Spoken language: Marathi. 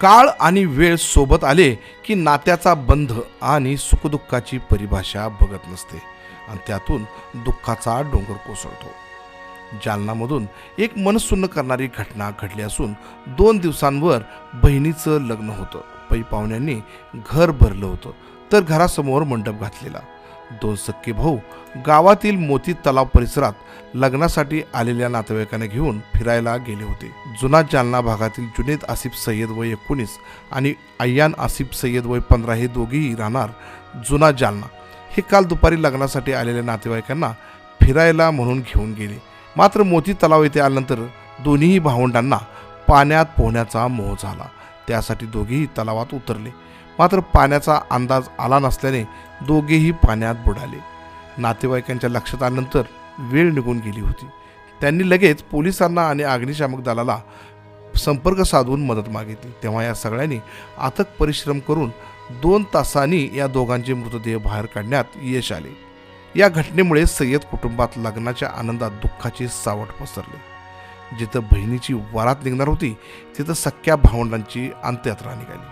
काळ आणि वेळ सोबत आले की नात्याचा बंध आणि सुखदुःखाची परिभाषा बघत नसते. आणि त्यातून दुःखाचा डोंगर कोसळतो. जालनामधून एक मनसुन्न करणारी घटना घडली असून दोन दिवसांवर बहिणीचं लग्न होतं. पै पाहुण्यांनी घर भरलं होतं तर घरासमोर मंडप घातलेला. दोन सख्खे भाऊ गावातील मोती तलाव परिसरात लग्नासाठी आलेल्या नातेवाईकांना घेऊन फिरायला गेले होते. जुना जालना भागातील जुनेद आसिफ सय्यद वय एकोणीस आणि अय्यान आसिफ सय्यद वय पंधरा हे दोघेही राहणार जुना जालना. हे काल दुपारी लग्नासाठी आलेल्या नातेवाईकांना फिरायला म्हणून घेऊन गेले. मात्र मोती तलाव येथे आल्यानंतर दोन्हीही भावंडांना पाण्यात पोहण्याचा मोह झाला. त्यासाठी दोघेही तलावात उतरले. मात्र पाण्याचा अंदाज आला नसल्याने दोघेही पाण्यात बुडाले. नातेवाईकांच्या लक्षात आल्यानंतर वेळ निघून गेली होती. त्यांनी लगेच पोलिसांना आणि अग्निशामक दलाला संपर्क साधून मदत मागितली. तेव्हा या सगळ्यांनी अथक परिश्रम करून दोन तासांनी या दोघांचे मृतदेह बाहेर काढण्यात यश आले. या घटनेमुळे सय्यद कुटुंबात लग्नाच्या आनंदात दुःखाची सावट पसरली. जिथं बहिणीची वरात निघणार होती तिथं सख्या भावंडांची अंत्ययात्रा निघाली.